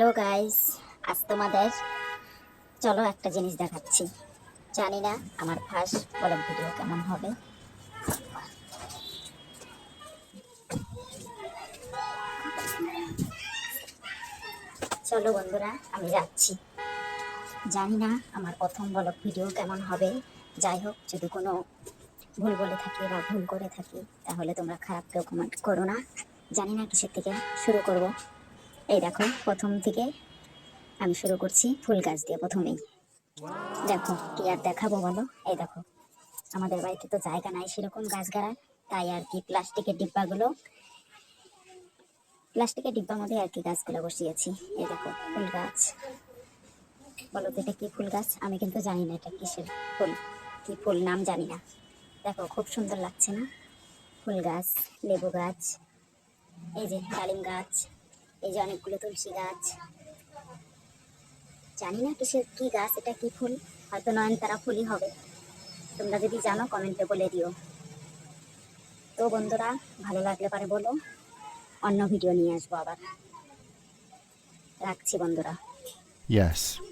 Hello guys আজ তোমাদের চলো একটা জিনিস দেখাচ্ছি। জানি না আমার ফার্স্ট ব্লগ ভিডিও কেমন হবে। চলো বন্ধুরা, আমি যাচ্ছি। জানি না আমার প্রথম ব্লগ ভিডিও কেমন হবে। যাই হোক, যদি কোনো ভুল বলে থাকি বা ভুল করে থাকি, তাহলে তোমরা খারাপ কেউ কমেন্ট করো না। জানি না কিসের থেকে শুরু করব। এই দেখো, প্রথম থেকে আমি শুরু করছি ফুল গাছ দিয়ে প্রথমেই। দেখো, কি আর দেখাবো বলো? এই দেখো, আমাদের বাড়িতে তো জায়গা নাই সেরকম গাছ গাড়ার, তাই আর কি প্লাস্টিকের ডিব্বাগুলো, প্লাস্টিকের ডিব্বার মধ্যে আর কি গাছগুলো বসিয়েছি। এই দেখো, ফুল গাছ। বলো তো এটা কি ফুল গাছ? আমি কিন্তু জানি না এটা কিসের ফুল, কি ফুল নাম জানি না। দেখো, খুব সুন্দর লাগছে না? ফুল গাছ, লেবু গাছ, এই যে ডালিম গাছ এই যে অনেকগুলো তুলসী গাছ। জানি না কিসের কি গাছ, এটা কি ফুল? হয়তো নয়নতারা ফুলই হবে। তোমরা যদি জানো, কমেন্টে বলে দিও। তো বন্ধুরা, ভালো লাগলে পারে বলো। অন্য ভিডিও নিয়ে আসব আবার। রাখছি বন্ধুরা। Yes.